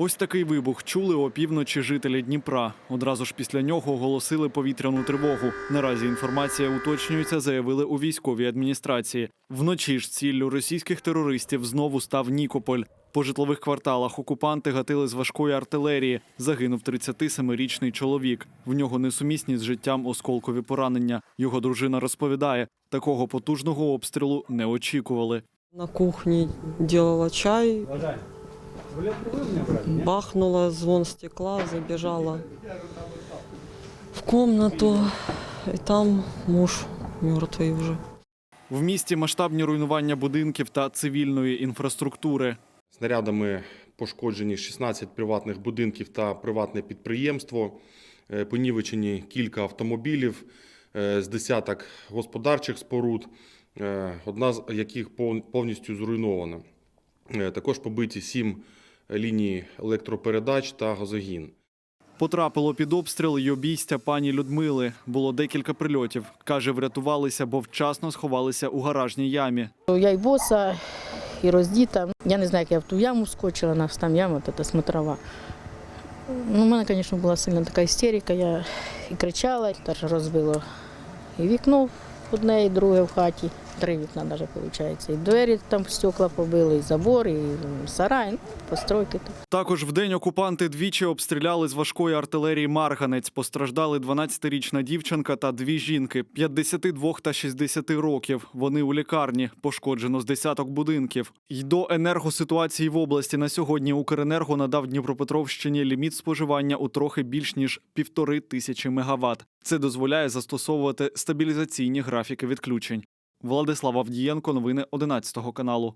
Ось такий вибух чули опівночі жителі Дніпра. Одразу ж після нього оголосили повітряну тривогу. Наразі інформація уточнюється, заявили у військовій адміністрації. Вночі ж ціллю російських терористів знову став Нікополь. По житлових кварталах окупанти гатили з важкої артилерії. Загинув 37-річний чоловік. В нього несумісні з життям осколкові поранення. Його дружина розповідає, такого потужного обстрілу не очікували. На кухне делала чай, бахнула звон стекла, забежала в комнату, и там муж мертвый уже. В місті масштабні руйнування будинків та цивільної інфраструктури. Снарядами пошкоджені 16 приватних будинків та приватне підприємство. Е, Понівечені кілька автомобілів е, з десяток господарчих споруд, е, одна з яких пов- повністю зруйнована. Також побиті сім ліній електропередач та газогін. Потрапило під обстріл й обійстя пані Людмили. Було декілька прильотів. Каже, врятувалися, бо вчасно сховалися у гаражній ямі. Я й боса, і роздіта. Я не знаю, як я в ту яму скочила, нас там яма, та смотрова. Ну, у мене, звісно, була сильна така істерика. Я і кричала, теж розбило і вікно одне, і друге в хаті. Три вікна навіть виходить. І двері там стекла побили, і забор, і сарай, ну, постройки. Також вдень окупанти двічі обстріляли з важкої артилерії Марганець. Постраждали 12-річна дівчинка та дві жінки 52 та 60 років. Вони у лікарні. Пошкоджено з десяток будинків. Й до енергоситуації в області на сьогодні Укренерго надав Дніпропетровщині ліміт споживання у трохи більш ніж півтори тисячі мегаватт. Це дозволяє застосовувати стабілізаційні графіки відключень. Владислав Авдієнко, новини 11 каналу.